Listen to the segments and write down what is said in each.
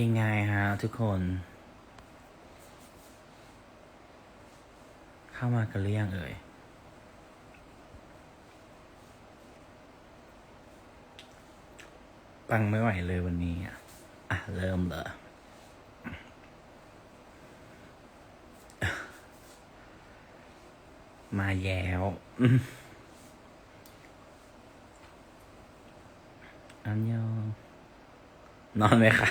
ยังไงฮะทุกคน เข้ามากันหรือยังเอ่ยปังไม่ไหวเลยวันนี้ อะ เริ่มเลยมาแย้วอืมอันยองนอนไหมคะ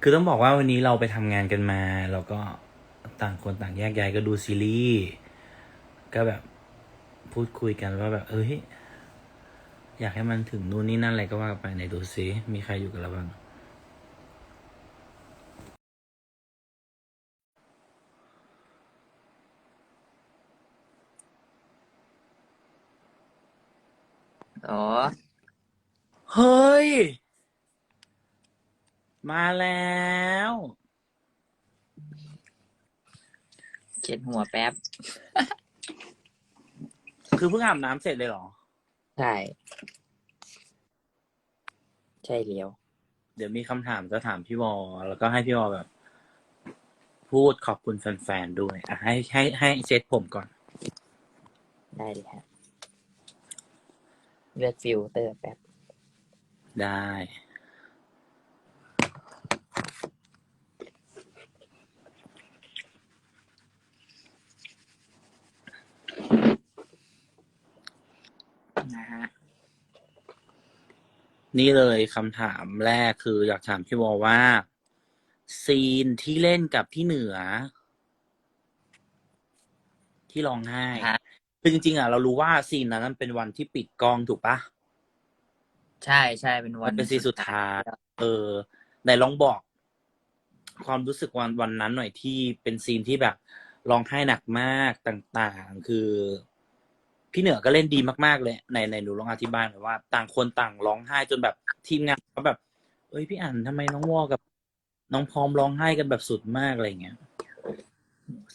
คือต้องบอกว่าวันนี้เราไปทำงานกันมา แล้วก็ต่างคนต่างแยกย้ายก็ดูซีรีส์ก็แบบพูดคุยกันว่าแบบ เอ้ย อยากให้มันถึงนู่นนี่นั่นอะไรก็ว่าไปไหนดูซิมีใครอยู่กับเราบ้างอ๋อ เฮ้ย มาแล้วเช็ดหัวแป๊บ คือเพิ่งอาบน้ำเสร็จเลยเหรอ ใช่ ใช่เลี้ยว เดี๋ยวมีคำถามจะถามพี่วอแล้วก็ให้พี่วอแบบ พูดขอบคุณแฟนๆด้วยอะให้ให้ให้เซตผมก่อน ได้เลยฮะเลือกฟิลเตอร์แป๊บ ได้ นะฮะนี่เลยคำถามแรกคืออยากถามพี่วอว่า ซีนที่เล่นกับพี่เหนือ ที่ร้องไห้ฮะ คือจริงๆอะเรารู้ว่าซีนนั้นมันเป็นวันที่ปิดกล้องถูกปะ ใช่ใช่เป็นวัมันนเป็นซีนสุดท้าย เออไหนลองบอก ความรู้สึกวันวันนั้นหน่อยที่เป็นซีนที่แบบร้องไห้หนักมากต่าง ๆ คือ พี่เหนือก็เล่นดีมากๆเลยในในหนูลองอธิบายหน่อยว่า ต่างคนต่างร้องไห้จนแบบทีมงานก็แบบ เอ้ยพี่อั๋นทำไมน้องวอกับ น้องพร้อมร้องไห้กันแบบสุดมากอะไรเงี้ย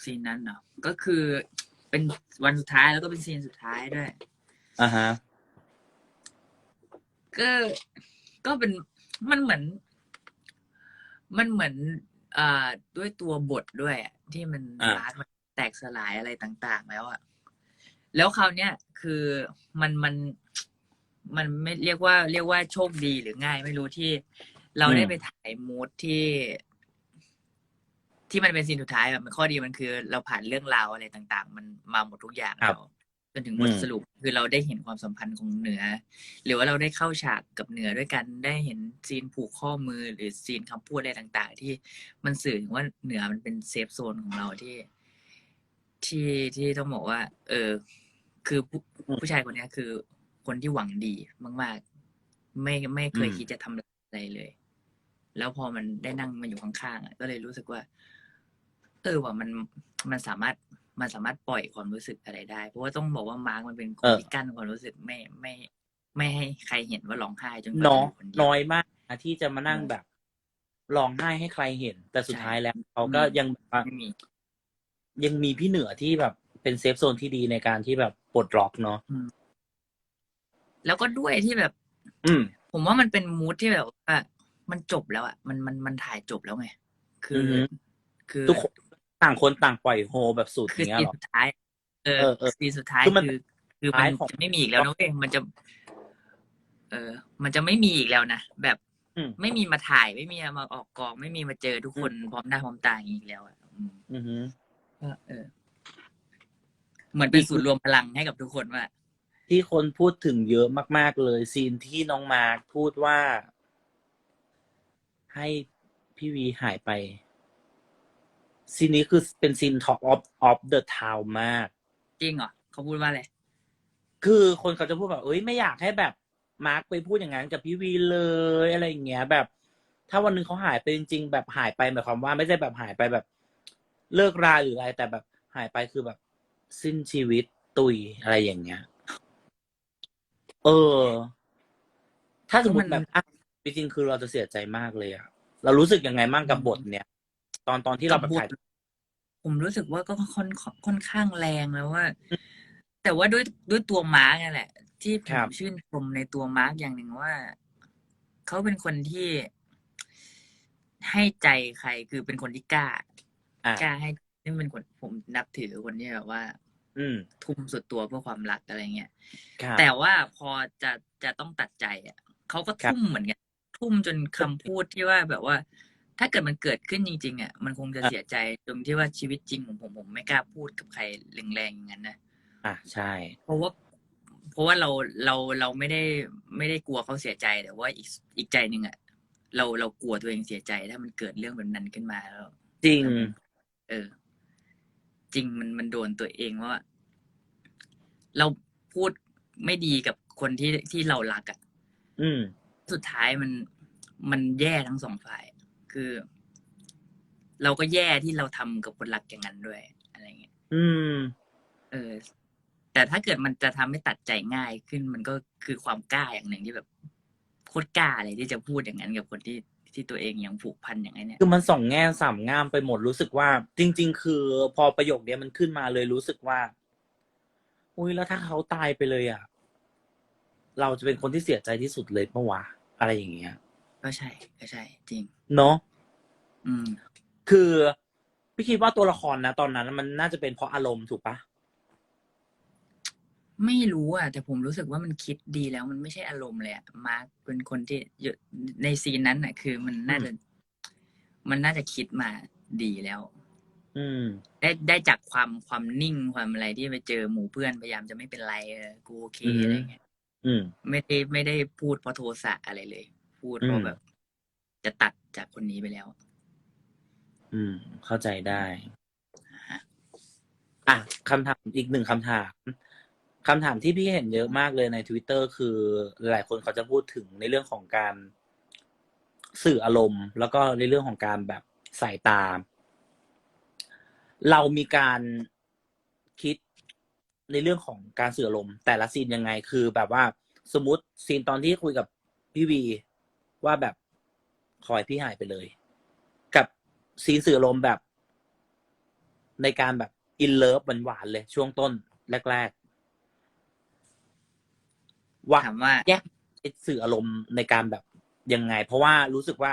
ซีนนั้นเนาะก็คือเป็นวันสุดท้ายแล้วก็เป็นซีนสุดท้ายด้วยอ่าฮะก็ก็เป็นมันเหมือน มันเหมือนอ่าด้วยตัวบทด้วยอะที่มันอ่าร้านมันแตกสลายอะไรต่าง ๆ แล้วอะ แล้วคราวเนี้ยคือมันมันมันไม่เรียกว่าเรียกว่าโชคดีหรือง่ายไม่รู้ที่ เราได้ไปถ่ายมูดที่ ที่มันเป็นซีนสุดท้ายแบบมันข้อดีมันคือ เราผ่านเรื่องราวอะไรต่าง ๆ มันมาหมดทุกอย่างครับแล้วจนถึงบทสรุปคือเราได้เห็นความสัมพันธ์ของเหนือ หรือว่าเราได้เข้าฉากกับเหนือด้วยกันได้เห็นซีนผูกข้อมือหรือซีนคำพูดอะไรต่าง ๆ ที่มันสื่อถึงว่าเหนือมันเป็นเซฟโซนของเราที่ ที่ที่ต้องบอกว่า เออ คือผู้ผู้ชายคนเนี้ย คือคนที่หวังดีมาก ๆ ไม่ไม่เคยอืมคิดจะทำอะไรเลย แล้วพอมันได้นั่งมาอยู่ข้างๆอะก็เลยรู้สึกว่า เออว่ามันมันสามารถมันสามารถปล่อยความรู้สึกอะไรได้ เพราะว่าต้องบอกว่ามาร์กมันเป็นคนที่กั้นความรู้สึกไม่ไม่ ไม่ให้ใครเห็นว่าร้องไห้จนกว่าน้อจะอยู่คนเดียว น้อยมากนะที่จะมานั่งแบบร้องไห้ให้ใครเห็น แต่สุดท้ายแล้วเขาก็ยังแบบว่าไม่มี ยังมีพี่เหนือที่แบบ เป็นเซฟโซนที่ดีในการที่แบบปลดล็อกเนาะแล้วก็ด้วยที่แบบ อืม ผมว่ามันเป็นมูทที่แบบว่ามันจบแล้วอะมันมันมันถ่ายจบแล้วไงคือออฮึคือทุกคนต่างคนต่างปล่อยโฮแบบสุดอคือย่างเงี้ยซีนเหรอสุดท้าย เออเออเออซีนสุดท้ายคือมันคือคือท้ามันยของจะไม่มีอีกแล้วนะเว้ยมันจะ เออ มันจะไม่มีอีกแล้วนะแบบอืมไม่มีมาถ่ายไม่มีมาออกกอง ไม่มีมาเจอทุกคนพร้อมหน้าพร้อมตาอย่างนี้อีกแล้วอะอืมอือฮึก็เออ เหมือนเป็นศูนย์รวมพลังให้กับทุกคนว่า ที่คนพูดถึงเยอะมาก ๆ เลย ซีนที่น้องมาร์คพูดว่า ให้พี่วีหายไป ซีนนี้คือเป็นซีน Top of of the town มาก จริงเหรอเขาพูดว่าอะไร คือคนเขาจะพูดแบบเอ้ยไม่อยากให้แบบมาร์คไปพูดอย่างนั้นกับพี่วีเลยอะไรอย่างเงี้ย แบบ ถ้าวันหนึ่งเขาหายไปจริง ๆ แบบหายไปหมายความว่า ไม่ใช่แบบหายไปแบบ เลิกราหรืออะไรแต่แบบหายไปคือแบบ สิ้นชีวิตตุยอะไรอย่างเงี้ย เออ ถ้าสมมติแบบอะจริงๆคือเราจะเสียใจมากเลยอะเรารู้สึกยังไงบ้างกับบทเนี่ย ตอนตอนที่เราแบบถ่าย ผมรู้สึกว่าก็ค่อนค่อนข้างแรงแล้วว่า แต่ว่าด้วยด้วยตัวม้าไงแหละทที่ผครัมบ ชื่นชมในตัวมาร์กอย่างหนึ่งว่า เขาเป็นคนที่ให้ใจใครคือเป็นคนที่กล้า อะ กล้าให้นี่เป็นคนผมนับถือคนที่แบบว่า อืม ทุ่มสุดตัวเพื่อความรักอะไรเงี้ยครับ แต่ว่าพอจะจะต้องตัดใจอะเขาก็ครับ ทุ่มเหมือนกันทุ่มจนคำพูดที่ว่าแบบว่า ถ้าเกิดมันเกิดขึ้นจริง ๆอะมันคงจะเสียใจตรงที่ว่าชีวิตจริงของผมผมไม่กล้าพูดกับใครแรงๆอย่างนั้นนะ อะใช่ เพราะว่าเพราะว่าเราเราเราไม่ได้ไม่ได้กลัวเขาเสียใจแต่ว่าอีกอีกใจหนึ่งอะเราเรากลัวตัวเองเสียใจถ้ามันเกิดเรื่องแบบนั้นขึ้นมาแล้วจริง เออ จริงมันมันโดนตัวเองว่า เราพูดไม่ดีกับคนที่ที่เรารักอะ่ะอืม สุดท้ายมันมันแย่ทั้งสองฝ่าย คือ เราก็แย่ที่เราทำกับคนรักอย่างนั้นด้วย อะไรเงี้ยอืม เออ แต่ถ้าเกิดมันจะทำให้ตัดใจง่ายขึ้นมันก็คือความกล้าอย่างหนึ่งที่แบบโคตรกล้าเลยที่จะพูดอย่างนั้นกับคนที่ ที่ตัวเองยังผูกพันอย่างนั้นเนี่ยคือมันส่องแง่สามงามไปหมดรู้สึกว่า จริง ๆ คือพอประโยคเนี้ยมันขึ้นมาเลยรู้สึกว่า อุ้ยแล้วถ้าเขาตายไปเลยอะ เราจะเป็นคนที่เสียใจที่สุดเลยปะวะอะไรอย่างเงี้ย ก็ใช่ ก็ใช่ จริง เนาะอืม คือพี่คิดว่าตัวละครนะตอนนั้นมันน่าจะเป็นเพราะอารมณ์ถูกปะ ไม่รู้อะ แต่ผมรู้สึกว่ามันคิดดีแล้วมันไม่ใช่อารมณ์เลยอะมาร์คเป็นคนที่เยอะในซีนนั้นอะ คือมันน่าจะ มันน่าจะคิดมาดีแล้ว อืม ได้ได้จากความความนิ่งความอะไรที่ไปเจอหมู่เพื่อนพยายามจะไม่เป็นไรเออกูโอเคอือฮึ อะไรเงี้ยอืม ไม่ได้ไม่ได้พูดเพราะโทสะอะไรเลย พูดเพอืราะม แบบ จะตัดจากคนนี้ไปแล้ว อืม เข้าใจได้ฮะอะคำถามอีกหนึ่งคำถาม คำถามที่พี่เห็นเยอะมากเลยใน Twitter คือหลายคนเขาจะพูดถึงในเรื่องของการสื่ออารมณ์ แล้วก็ในเรื่องของการแบบสายตา เรามีการคิดในเรื่องของการสื่ออารมณ์ แต่ละซีนยังไงคือแบบว่าสมมติซีนตอนที่คุยกับพี่วีว่าแบบคอยพี่หายไปเลย กับซีนสื่ออารมณ์แบบ ในการแบบอินเลิฟหวานๆเลย ช่วงต้นแรก ๆ ว่าถามว่าแยกสื่ออารมณ์ในการแบบยังไง เพราะว่ารู้สึกว่า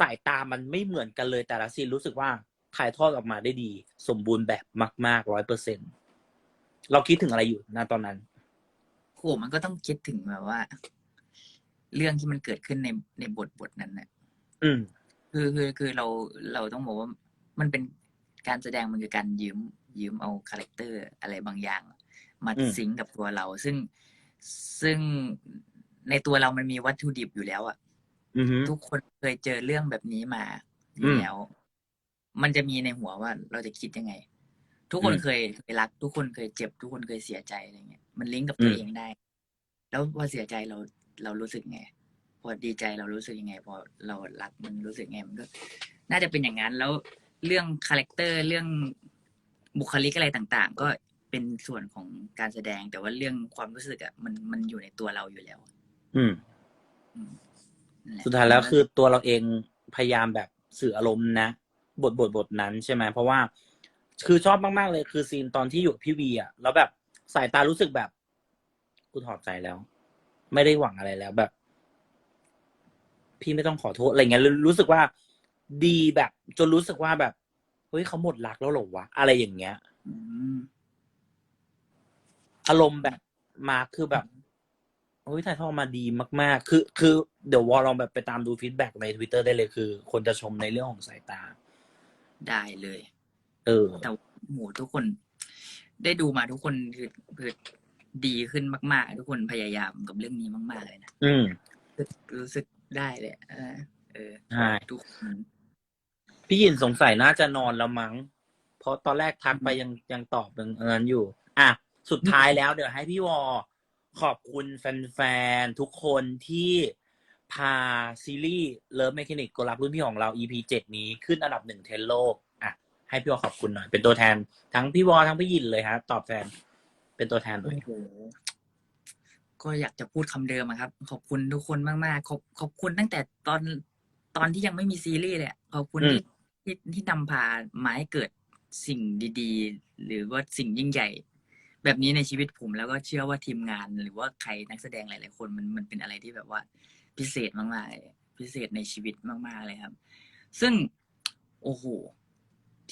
สายตามันไม่เหมือนกันเลยแต่ละซีนรู้สึกว่าถ่ายทอดออกมาได้ดี สมบูรณ์แบบมากๆร้อยเปอร์เซ็นเราคิดถึงอะไรอยู่นะตอนนั้นโหมันก็ต้องคิดถึงแบบว่า เรื่องที่มันเกิดขึ้นในในบทบทนั้นนะอืมคือคือคือเราเราต้องบอกว่ามันเป็นการแสดงมันคือการยืมยืมเอาคาแรคเตอร์อะไรบางอย่าง มาอืมซิงก์กับตัวเรา ซึ่ง ซึ่งในตัวเรามันมีวัตถุดิบอยู่แล้วอะอือฮึ ทุกคนเคยเจอเรื่องแบบนี้มาออืยู่มแล้ว มันจะมีในหัวว่าเราจะคิดยังไง ทุกคนอืมเคยเคยรัก ทุกคนเคยเจ็บ ทุกคนเคยเสียใจอะไรเงี้ยมันลิงก์กับตัวอืม เองได้ แล้วพอเสียใจเราเรารู้สึกไง พอดีใจเรารู้สึกยังไง พอเรารักมันรู้สึกไงมันก็ น่าจะเป็นอย่างนั้นแล้วเรื่องคาแรคเตอร์เรื่องบุคลิกอะไรต่าง ๆ ก็ เป็นส่วนของการแสดง แต่ว่าเรื่องความรู้สึกอะมันมันอยู่ในตัวเราอยู่แล้ว อืม อืมนั่นแหละสุดท้ายแล้วคือตัวเราเองพยายามแบบสื่ออารมณ์นะ บทบทบทนั้นใช่ไหมเพราะว่า คือชอบมาก ๆ เลยคือซีนตอนที่อยู่กับพี่วีอะแล้วแบบสายตารู้สึกแบบกูถอดใจแล้ว ไม่ได้หวังอะไรแล้วแบบ พี่ไม่ต้องขอโทษอะไรเงี้ยรู้รู้สึกว่าดีแบบ จนรู้สึกว่าแบบเฮ้ยเขาหมดรักแล้วเหรอวะอะไรอย่างเงี้ย อืม อารมณ์แบบมาคือแบบโอ้ยถ่ายทอดมาดีมาก ๆ คือ คือเดี๋ยววอลลองแบบไปตามดูฟีดแบ็กในทวิตเตอร์ได้เลยคือ คนจะชมในเรื่องของสายตา ได้เลย เออ แต่หมูทุกคน ได้ดูมาทุกคนคือคือดีขึ้นมาก ๆ ทุกคนพยายามกับเรื่องนี้มาก ๆ เลยนะอืม รู้สึกได้เลยเออเออใช่ ทุกคนพี่ยินสงสัยน่าจะนอนแล้วมั้ง เพราะตอนแรกทักไปยังยังตอบเป็นอันนั้นอยู่ อะ สุดท้ายแล้วเดี๋ยวให้พี่วอขอบคุณแฟนๆ ทุกคนที่พาซีรีส์เลิฟเมคานิกกลักรุ่นพี่ของเรา EP เจ็ดนี้ขึ้นอันดับหนึ่งเทรนด์โลกอะให้พี่วอขอบคุณหน่อย เป็นตัวแทน ทั้งพี่วอทั้งพี่ยินเลยฮะตอบแทน เป็นตัวแทนหน่อยโอ้โหก็อยากจะพูดคำเดิมอะครับ ขอบคุณทุกคนมากๆ ขอบขอบคุณตั้งแต่ตอนตอนที่ยังไม่มีซีรีส์เลยอะขอบคุณอืม ที่ที่ที่นำพามาให้เกิดสิ่งดีๆ หรือว่าสิ่งยิ่งใหญ่ แบบนี้ในชีวิตผมแล้วก็เชื่อว่าทีมงานหรือว่าใครนักแสดงหลาย ๆ คนมันมันเป็นอะไรที่แบบว่าพิเศษมากๆเลยพิเศษในชีวิตมากๆเลยครับ ซึ่งโอ้โห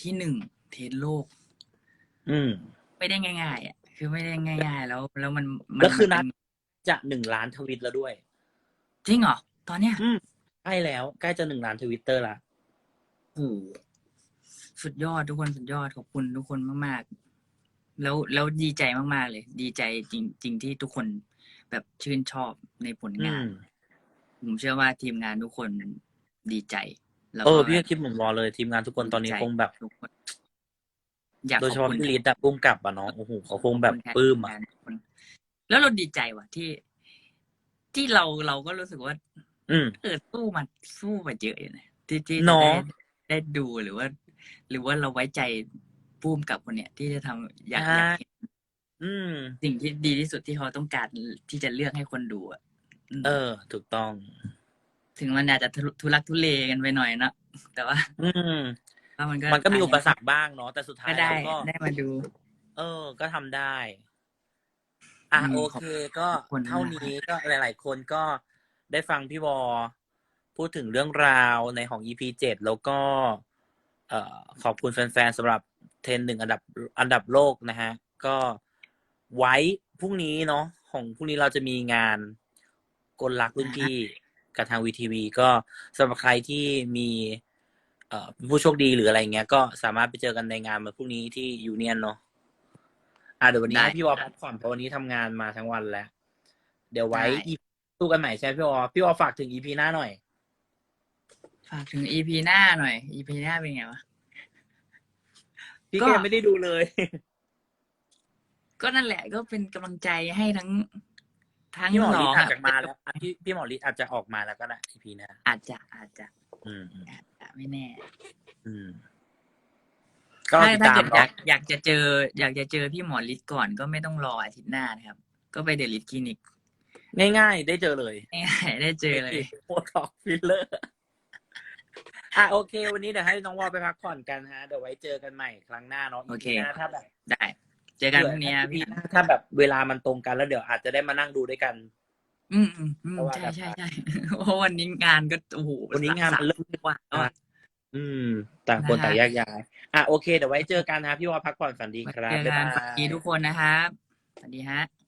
ที่หนึ่งเทรนโลก อืม ไม่ได้ง่ายๆอะคือไม่ได้ง่าย ๆ แล้วแล้วมันมัแล้วคือนัดมัเป็จะหนึ่งล้านทวิตแล้วด้วย จริงเหรอตอนเนี้ยอืมใกล้แล้วใกล้จะหนึ่งล้านทวิตเตอร์ละโอ้โหสุดยอดทุกคนสุดยอดขอบคุณทุกคนมากๆ แล้วแล้วดีใจมากๆเลย ดีใจจริงจริงที่ทุกคนแบบชื่นชอบในผลอืงานมผมเชื่อว่าทีมงานทุกคนดีใจแล้วเออก็พี่ก็คิดเหมือนวอเลย ทีมงานทุกคนตอนนี้ดีใจคงแบบทุกคนอยากโดยขเฉอบพาะคุณพี่ลิศอะปุ้มกับอะเนาะโอ้โหเขาคงแบบขอณทนปลื้มอะทีงานทุกคนแล้วเราดีใจว่ะที่ ที่เราเราก็รู้สึกว่า อืมเออสู้มาสู้มาเยอะอยู่นะที่ที่เนจะอะได้ได้ดูหรือว่า หรือว่าเราไว้ใจ ปุ้มกับคนเนี้ยที่จะทำอยากอยากเห็นอืม สิ่งที่ดีที่สุดที่เขาต้องการที่จะเลือกให้คนดูอะมเออ ถูกต้อง ถึงมันอาจจะทุทุลักทุเลกันไปหน่อยเนอะแต่ว่าอืม ว่ามันก็มันก็มีอุปสรรคบ้างเนาะแต่สุดท้าก็ยได้แล้วก็ ได้มาดู เออ ก็ทำได้ อะอืมโอขอบเค ก็ขอบคุณเท่ามากนี้ก็หลาย ๆ คนก็ได้ฟังพี่วอพูดถึงเรื่องราวในของ EP เจ็ดแล้วก็ เอ่อขอบคุณแฟน ๆสำหรับ เทรนหนึ่งอันดับอันดับโลกนะฮะ ก็ไว้พรุ่งนี้เนาะของพรุ่งนี้เราจะมีงานกลรักรุ่นพี่กับทางวีทีวีก็สำหรับใครที่มีเอ่อเป็นผู้โชคดีหรืออะไรเงี้ย ก็สามารถไปเจอกันในงานวันพรุ่งนี้ที่ยูเนียนเนาะอะเดี๋ยววันนี้ได้ให้พี่วอพักผ่อนเพราะวันนี้ทำงานมาทั้งวันแล้ว เดี๋ยวไว้ได้ อีสู้กันใหม่ใช่ไหมพี่วอพี่วอฝากถึงอีพีหน้าหน่อย ฝากถึง EP หน้าหน่อย EP หน้าเป็นไงวะ พี่ก็ก็ยังไม่ได้ดูเลย ก็นั่นแหละก็เป็นกำลังใจให้ทั้ง ทั้งพี่หมอน้ฤทองธิ์อาจอะจะมาแล้วอะพี่พี่หมอฤทธิ์อาจจะออกมาแล้วก็ได้อีพีหน้าอาจจะอาจจะอืมอืมอาจจะไม่แน่อืมก็ถ้าติดถ้าตามเกิดอยาเนาะกอยากจะเจอ อยากจะเจอพี่หมอฤทธิ์ก่อนก็ไม่ต้องรออาทิตย์หน้านะครับ ก็ไปเดลิทคลินิกง่าย ๆ ได้เจอเลยง่ายๆได้เจอเลยโอทอกฟิลเลอร์ อะโอเค วันนี้เดี๋ยวให้น้องวอลไปพักผ่อนกันฮะเดี๋ยวไว้เจอกันใหม่ครั้งหน้าเนาะโอเคพีหน้าถ้าแบบได้ เจอกันพรุ่งนี้พี่พี่ถ้าแบบเวลามันตรงกันแล้วเดี๋ยวอาจจะได้มานั่งดูด้วยกัน อืมอืมอืมเพราะว่าใช่แบบใช่ใช่เพราะวันนี้งานก็โอ้โหวันนี้งานมันเริ่มกว่าแล้วอะ อืม ต่างคนนะฮะต่างแยกย้ายอะโอเค เดี๋ยวไว้เจอกันนะพี่วอลพักผ่อนฝันดีครับเจอบ๊ายกันบาสวัสดียทุกคนนะครับ สวัสดีฮะ